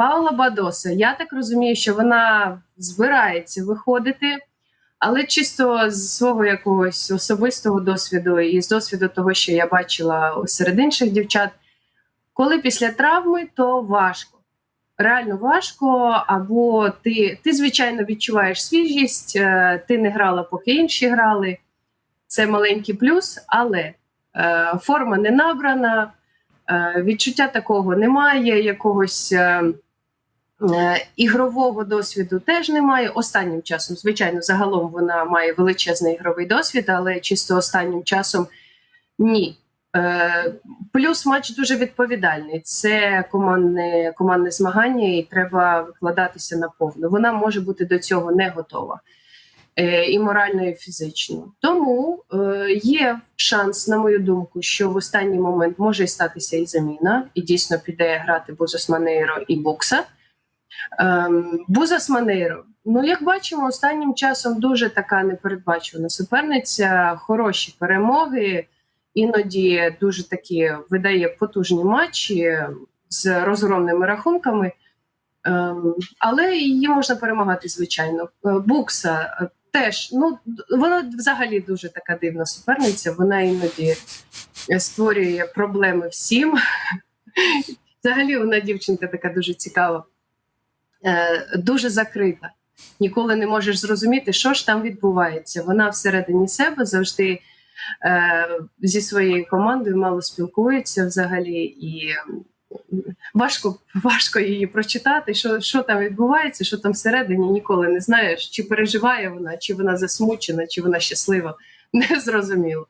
Паула Бадоса, я так розумію, що вона збирається виходити, але чисто з свого якогось особистого досвіду і з досвіду того, що я бачила серед інших дівчат, коли після травми, то важко. Реально важко, або ти, ти звичайно відчуваєш свіжість, е, ти не грала, поки інші грали. Це маленький плюс, але е, форма не набрана, е, відчуття такого немає, якогось ігрового досвіду теж немає. Останнім часом, звичайно, загалом вона має величезний ігровий досвід, але чисто останнім часом ні. Е, плюс матч дуже відповідальний. Це командне, командне змагання, і треба викладатися наповну. Вона може бути до цього не готова е, і морально, і фізично. Тому е, є шанс, на мою думку, що в останній момент може статися і заміна, і дійсно піде грати Бузос Манейро і Букса. Ем, Бузас Манейро. Ну, як бачимо, останнім часом дуже така непередбачувана суперниця, хороші перемоги, іноді дуже такі видає потужні матчі з розгромними рахунками. Ем, але її можна перемагати, звичайно. Е, Букса е, теж, ну вона взагалі дуже така дивна суперниця. Вона іноді е, створює проблеми всім. Взагалі, вона дівчинка така дуже цікава, дуже закрита. Ніколи не можеш зрозуміти, що ж там відбувається. Вона всередині себе завжди е, зі своєю командою мало спілкується взагалі, і важко, важко її прочитати, що, що там відбувається, що там всередині ніколи не знаєш, чи переживає вона, чи вона засмучена, чи вона щаслива. Не зрозуміло.